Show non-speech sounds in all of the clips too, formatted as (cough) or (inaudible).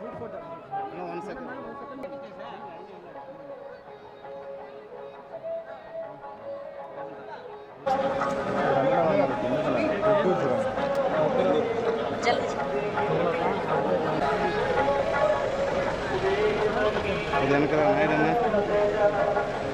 good for them. No, one second. जन कराना है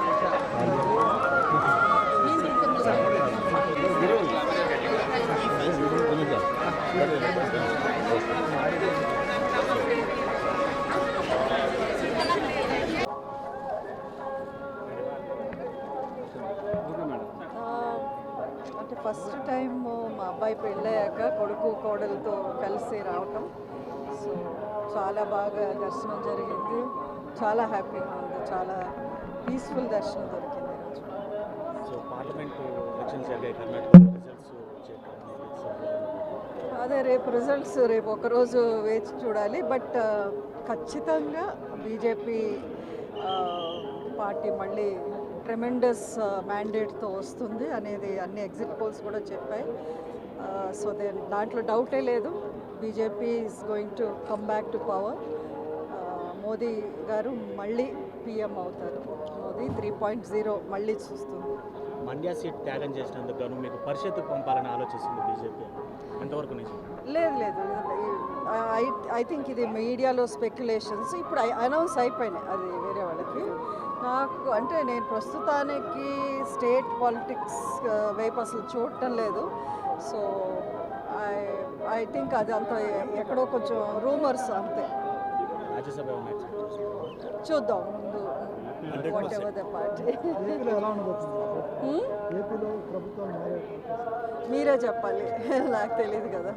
అంటే ఫస్ట్ టైం మా అబ్బాయి పెళ్ళయ్యాక కొడుకు కోడలతో కలిసి రావటం. సో చాలా బాగా దర్శనం జరిగింది. చాలా హ్యాపీగా ఉంది. చాలా పీస్ఫుల్ దర్శనం దొరికింది సో పార్లమెంట్ ఎలక్షన్స్ జరిగాయి. కర్ణాటక రిజల్ట్స్ అదే రేపు రిజల్ట్స్ రేపు ఒకరోజు వేచి చూడాలి. బట్ ఖచ్చితంగా బీజేపీ పార్టీ మళ్ళీ ట్రెమెండస్ మ్యాండేట్తో వస్తుంది అనేది అన్ని ఎగ్జిట్ పోల్స్ కూడా చెప్పాయి. సో దే దాంట్లో డౌటే లేదు. BJP is going to come back to power Modi గారు మళ్ళీ పిఎం అవుతారు. మోదీ త్రీ పాయింట్ జీరో మళ్ళీ చూస్తుంది. మండ్యా సీట్ త్యాగం చేసినందుకు గాను మీకు పరిషత్కు పంపాలని ఆలోచిస్తుంది బీజేపీ ఎంతవరకు నిజం. లేదు లేదు ఐ ఐ థింక్ ఇది మీడియాలో స్పెక్యులేషన్స్ ఇప్పుడు అనౌన్స్ అయిపోయినాయి. అది వేరే వాళ్ళకి. నాకు అంటే నేను ప్రస్తుతానికి స్టేట్ పాలిటిక్స్ వైపు అసలు చూడటం లేదు. సో ఐ ఐ థింక్ అది అంత ఎక్కడో కొంచెం రూమర్స్ అంతే? చూద్దాం. వాట్ ఎవర్ ద పార్టీ మీరే చెప్పాలి. (laughs) నాకు తెలియదు కదా.